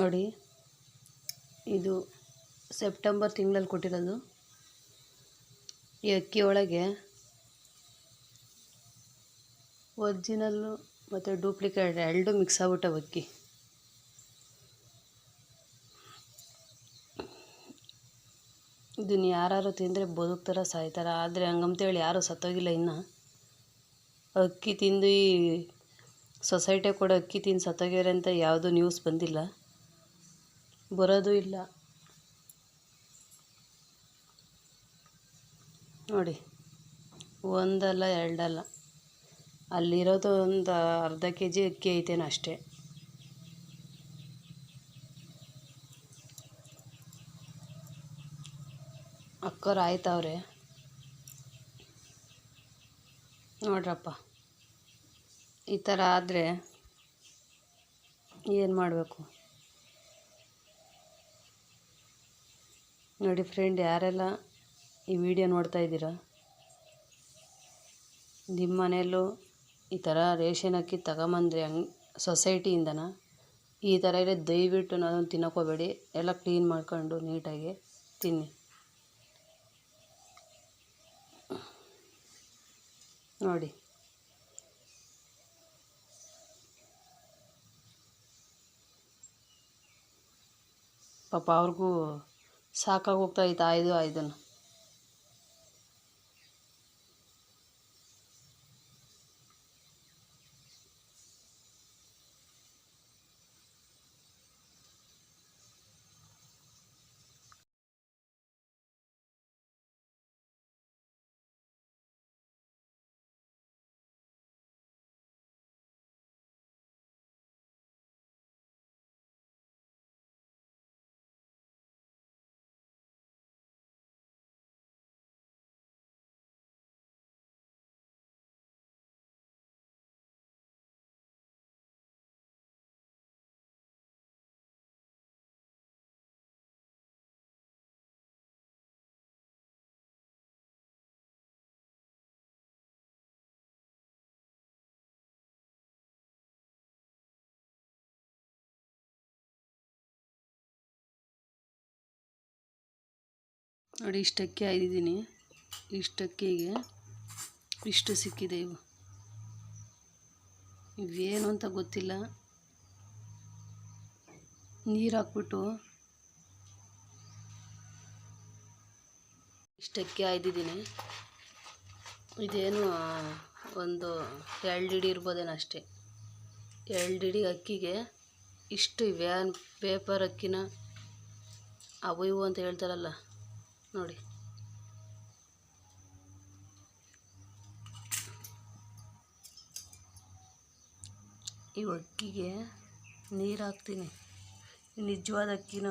ನೋಡಿ, ಇದು ಸೆಪ್ಟೆಂಬರ್ ತಿಂಗಳಲ್ಲಿ ಕೊಟ್ಟಿರೋದು. ಈ ಅಕ್ಕಿ ಒಳಗೆ ಒರ್ಜಿನಲ್ಲು ಮತ್ತು ಡೂಪ್ಲಿಕೇಟ್ ಎರಡು ಮಿಕ್ಸ್ ಆಗ್ಬಿಟ್ಟವು ಅಕ್ಕಿ. ಇದನ್ನು ಯಾರು ತಿಂದರೆ ಬದುಕ್ತಾರ ಸಾಯ್ತಾರ. ಆದರೆ ಹಂಗಂತೇಳಿ ಯಾರೂ ಸತ್ತೋಗಿಲ್ಲ ಇನ್ನು. ಅಕ್ಕಿ ತಿಂದು ಈ ಸೊಸೈಟಿ ಕೂಡ ಅಕ್ಕಿ ತಿಂದು ಸತ್ತೋಗ್ಯಾರೆ ಅಂತ ಯಾವುದೂ ನ್ಯೂಸ್ ಬಂದಿಲ್ಲ. ಬರೋದು ಇಲ್ಲ. ನೋಡಿ, ಒಂದಲ್ಲ ಎರಡಲ್ಲ. ಅಲ್ಲಿರೋದು ಒಂದು ಅರ್ಧ ಕೆ ಜಿ ಅಕ್ಕಿ ಐತೇನೋ ಅಷ್ಟೇ. ಅಕ್ಕವ್ರು ಆಯ್ತವ್ರೆ ನೋಡ್ರಪ್ಪ. ಈ ಥರ ಆದರೆ ಏನು ಮಾಡಬೇಕು? ನೋಡಿ ಫ್ರೆಂಡ್ ಯಾರೆಲ್ಲ ಈ ವಿಡಿಯೋ ನೋಡ್ತಾ ಇದ್ದೀರಾ? ನಿಮ್ಮ ಮನೆಯಲ್ಲೂ ಈ ಥರ ರೇಷನ್ ಅಕ್ಕಿ ತಗೊಂಬಂದ್ರೆ ಹಂಗ್ ಸೊಸೈಟಿಯಿಂದನ ಈ ಥರ ಇರೋ ದಯವಿಟ್ಟು ನಾನು ತಿನ್ನೋಕೋಬೇಡಿ. ಎಲ್ಲ ಕ್ಲೀನ್ ಮಾಡ್ಕೊಂಡು ನೀಟಾಗಿ ತಿನ್ನಿ. ನೋಡಿ. ಪಾಪ ಅವ್ರಿಗೂ ಸಾಕಾಗಿ ಹೋಗ್ತಾಯಿತ್ತು ಆಯ್ದು ನೋಡಿ, ಇಷ್ಟಕ್ಕೆ ಆಯ್ದಿದ್ದೀನಿ. ಇಷ್ಟಕ್ಕಿಗೆ ಇಷ್ಟು ಸಿಕ್ಕಿದೆ ಇವು. ಇವೇನು ಅಂತ ಗೊತ್ತಿಲ್ಲ. ನೀರು ಹಾಕ್ಬಿಟ್ಟು ಇಷ್ಟಕ್ಕೆ ಆಯ್ದಿದ್ದೀನಿ. ಇದೇನು ಒಂದು ಎರಡು ಇಡಿ ಇರ್ಬೋದೇನೋ ಅಷ್ಟೇ. ಎರಡು ಅಕ್ಕಿಗೆ ಇಷ್ಟು ವ್ಯಾನ್, ಪೇಪರ್ ಅಕ್ಕಿನ ಅವು ಇವು ಅಂತ ಹೇಳ್ತಾರಲ್ಲ. ನೋಡಿ. ಈ ಅಕ್ಕಿಗೆ ನೀರು ಹಾಕ್ತೀನಿ. ನಿಜವಾದ ಅಕ್ಕಿನ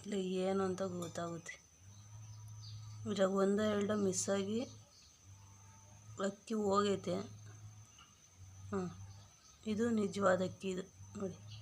ಇಲ್ಲ ಏನು ಅಂತ ಗೊತ್ತಾಗುತ್ತೆ. ಇದ್ರಾಗ ಒಂದೋ ಎರಡೋ ಮಿಸ್ ಆಗಿ ಅಕ್ಕಿ ಹೋಗೈತೆ. ಹಾಂ ಇದು ನಿಜವಾದ ಅಕ್ಕಿ ಇದು. ನೋಡಿ.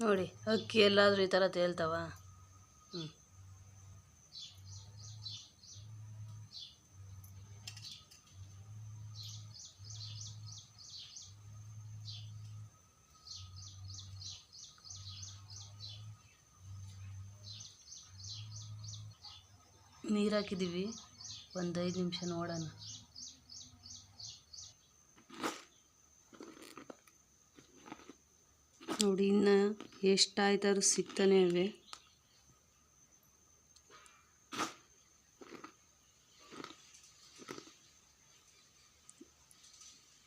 ನೋಡಿ ಅಕ್ಕಿ ಎಲ್ಲಾದರೂ ಈ ಥರ ತೇಲ್ತಾವ? ನೀರು ಹಾಕಿದ್ದೀವಿ ಒಂದು ಐದು ನಿಮಿಷ ನೋಡೋಣ. ನೋಡಿ ಇನ್ನು ಎಷ್ಟಾಯ್ತಾದ್ರೂ ಸಿಗ್ತಾನೆ ಇವೆ.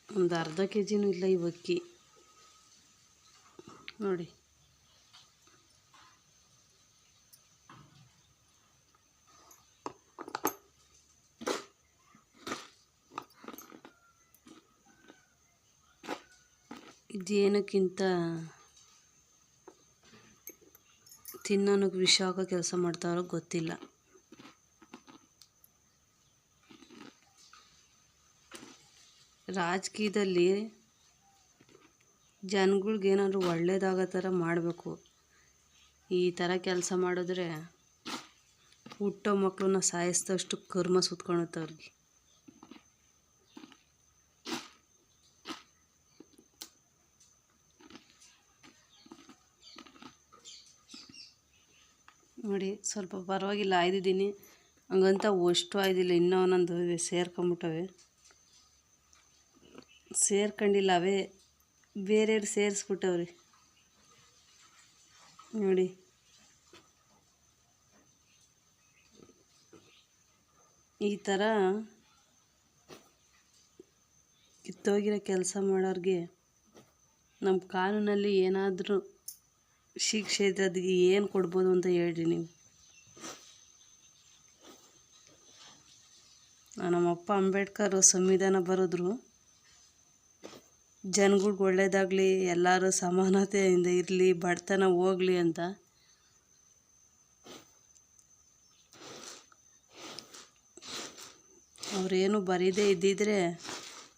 ಒಂದು ಅರ್ಧ ಕೆ ಜಿನೂ ಇಲ್ಲ ಇವು ಅಕ್ಕಿ. ನೋಡಿ. ಇದೇನಕ್ಕಿಂತ ತಿನ್ನೋನಿಗೆ ವಿಷ ಹಾಕೋ ಕೆಲಸ ಮಾಡ್ತಾರೋ ಗೊತ್ತಿಲ್ಲ. ರಾಜಕೀಯದಲ್ಲಿ ಜನಗಳ್ಗೇನಾದ್ರು ಒಳ್ಳೇದಾಗೋ ಥರ ಮಾಡಬೇಕು. ಈ ಥರ ಕೆಲಸ ಮಾಡಿದ್ರೆ ಹುಟ್ಟೋ ಮಕ್ಕಳನ್ನ ಸಾಯಿಸಿದಷ್ಟು ಕರ್ಮ ಸುತ್ಕೊಳುತ್ತೆ ಅವ್ರಿಗೆ. ನೋಡಿ, ಸ್ವಲ್ಪ ಪರವಾಗಿಲ್ಲ, ಆಯ್ದಿದ್ದೀನಿ. ಹಂಗಂತ ಅಷ್ಟು ಆಯ್ದಿಲ್ಲ, ಇನ್ನೂ ಒಂದೊಂದು ಇವೆ, ಸೇರ್ಕೊಂಬಿಟ್ಟವೆ. ಸೇರ್ಕೊಂಡಿಲ್ಲ, ಅವೇ ಬೇರೆಯವ್ರು ಸೇರಿಸ್ಬಿಟ್ಟವ್ರಿ. ನೋಡಿ. ಈ ಥರ ಕಿತ್ತೋಗಿರೋ ಕೆಲಸ ಮಾಡೋರಿಗೆ ನಮ್ಮ ಕಾನೂನಲ್ಲಿ ಏನಾದರೂ ಶಿಕ್ಷೆ ಏನು ಕೊಡ್ಬೋದು ಅಂತ ಹೇಳ್ರಿ ನೀವು? ನಮ್ಮಪ್ಪ ಅಂಬೇಡ್ಕರ್ ಸಂವಿಧಾನ ಬರೆದ್ರು. ಜನಗಳ್ಗೆ ಒಳ್ಳೇದಾಗಲಿ, ಎಲ್ಲರೂ ಸಮಾನತೆಯಿಂದ ಇರಲಿ, ಬಡತನ ಹೋಗ್ಲಿ ಅಂತ. ಅವರೇನು ಬರೀದೇ ಇದ್ದಿದ್ರೆ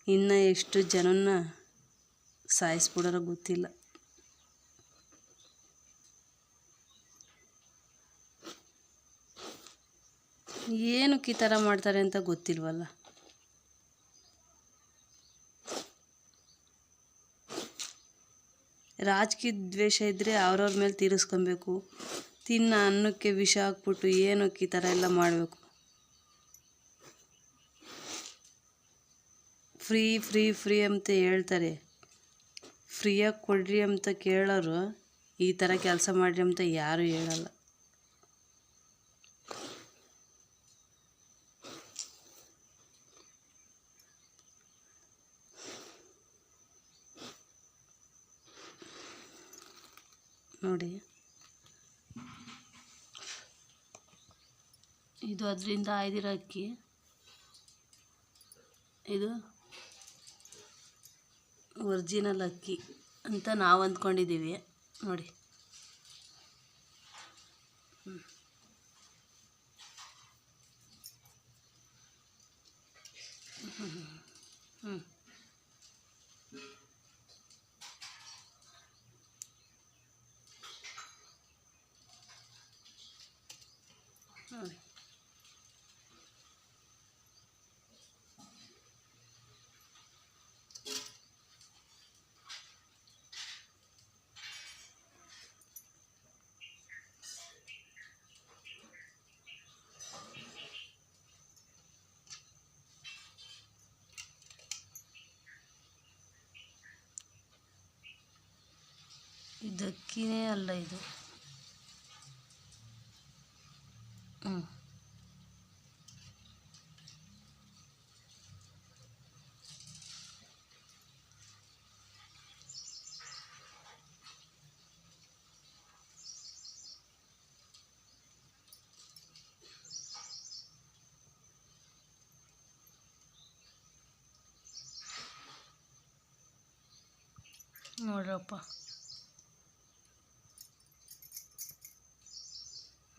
ಇನ್ನೂ ಎಷ್ಟು ಜನನ್ನ ಸಾಯಿಸ್ಬಿಡೋರೋ ಗೊತ್ತಿಲ್ಲ. ಏನಕ್ಕೆ ಈ ಥರ ಮಾಡ್ತಾರೆ ಅಂತ ಗೊತ್ತಿಲ್ವಲ್ಲ? ರಾಜಕೀಯ ದ್ವೇಷ ಇದ್ದರೆ ಅವ್ರವ್ರ ಮೇಲೆ ತೀರಿಸ್ಕೊಬೇಕು. ತಿನ್ನ, ಅನ್ನಕ್ಕೆ ವಿಷ ಹಾಕ್ಬಿಟ್ಟು ಏನಕ್ಕೆ ಈ ಥರ ಎಲ್ಲ ಮಾಡಬೇಕು? ಫ್ರೀ ಫ್ರೀ ಫ್ರೀ ಅಂತ ಹೇಳ್ತಾರೆ. ಫ್ರೀಯಾಗಿ ಕೊಡ್ರಿ ಅಂತ ಕೇಳೋರು ಈ ಥರ ಕೆಲಸ ಮಾಡಿರಿ ಅಂತ ಯಾರೂ ಹೇಳಲ್ಲ. ನೋಡಿ. ಇದು ಅದರಿಂದ ಆಯ್ದಿರೋ ಅಕ್ಕಿ. ಇದು ಒರಿಜಿನಲ್ ಅಕ್ಕಿ ಅಂತ ನಾವು ಅಂದ್ಕೊಂಡಿದ್ದೀವಿ ನೋಡಿ. ಹ್ಞೂ ಹ್ಞೂ ನೋಡಿ ಇದು ಅಕ್ಕಿನೇ ಅಲ್ಲ ಇದು ಹ್ಞೂ ನೋಡ್ರಪ್ಪ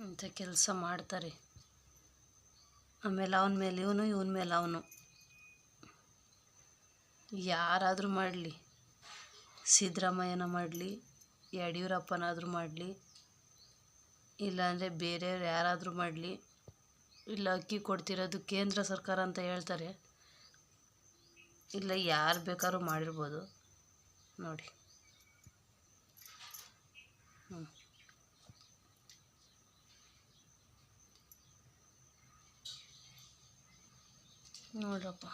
ಇಂಥ ಕೆಲಸ ಮಾಡ್ತಾರೆ. ಆಮೇಲೆ ಅವನ ಮೇಲೆ ಇವನು, ಇವನ ಮೇಲೆ ಅವನು. ಯಾರಾದರೂ ಮಾಡಲಿ. ಸಿದ್ದರಾಮಯ್ಯನ ಮಾಡಲಿ, ಯಡಿಯೂರಪ್ಪನಾದರೂ ಮಾಡಲಿ, ಇಲ್ಲಾಂದರೆ ಬೇರೆಯವ್ರು ಯಾರಾದರೂ ಮಾಡಲಿ. ಇಲ್ಲ ಅಕ್ಕಿ ಕೊಡ್ತಿರೋದು ಕೇಂದ್ರ ಸರ್ಕಾರ ಅಂತ ಹೇಳ್ತಾರೆ. ಇಲ್ಲ ಯಾರು ಬೇಕಾದ್ರೂ ಮಾಡಿರ್ಬೋದು. ನೋಡಿ. ಹ್ಞೂ ನೋಡ್ರಪ್ಪ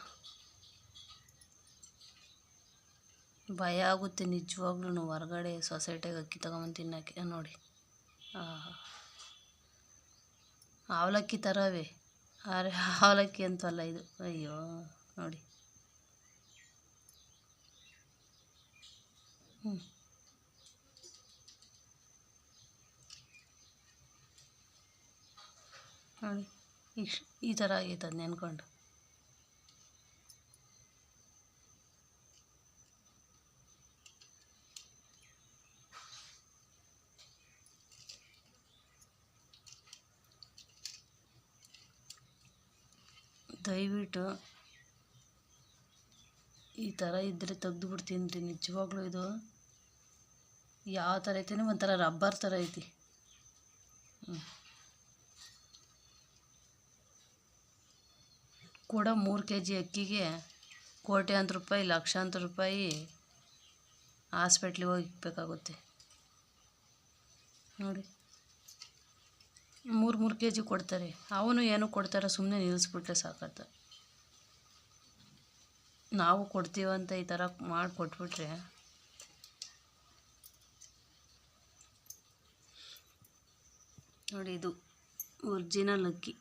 ಭಯ ಆಗುತ್ತೆ ನಿಜವಾಗ್ಲೂ ಹೊರಗಡೆ ಸೊಸೈಟಿಗೆ ಅಕ್ಕಿ ತಗೊಂಬಂದು ತಿನ್ನೋಕ್ಕೆ. ನೋಡಿ. ಅವಲಕ್ಕಿ ಥರವೇ ಆದರೆ ಅವಲಕ್ಕಿ ಅಂತಲ್ಲ ಇದು. ಅಯ್ಯೋ, ನೋಡಿ. ಹ್ಞೂ ನೋಡಿ ಇಷ್ಟು ಈ ಥರ ಆಗೈತೆ ಅದು ನೆನ್ಕೊಂಡು ದಯವಿಟ್ಟು ಈ ಥರ ಇದ್ದರೆ ತೆಗ್ದುಬಿಡ್ತೀನಿ ರೀ ನಿಜವಾಗ್ಲೂ ಇದು. ಯಾವ ಥರ ಐತೆ ಒಂಥರ ರಬ್ಬರ್ ಥರ ಐತಿ. ಕೂಡ ಮೂರು ಕೆ ಜಿ ಅಕ್ಕಿಗೆ ಕೋಟ್ಯಾಂತರ ರೂಪಾಯಿ, ಲಕ್ಷಾಂತರ ರೂಪಾಯಿ ಹಾಸ್ಪಿಟ್ಲಿಗೆ ಹೋಗಬೇಕಾಗುತ್ತೆ. ನೋಡಿ. ಮೂರು ಮೂರು ಕೆ ಜಿ ಕೊಡ್ತಾರೆ. ಅವನು ಏನು ಕೊಡ್ತಾರೆ ಸುಮ್ಮನೆ ನಿಲ್ಲಿಸ್ಬಿಟ್ರೆ ಸಾಕತ್ತ. ನಾವು ಕೊಡ್ತೀವಂತ ಈ ಥರ ಮಾಡಿ ಕೊಟ್ಬಿಟ್ರೆ ನೋಡಿ ಇದು ಒರ್ಜಿನಲ್ ಅಕ್ಕಿ.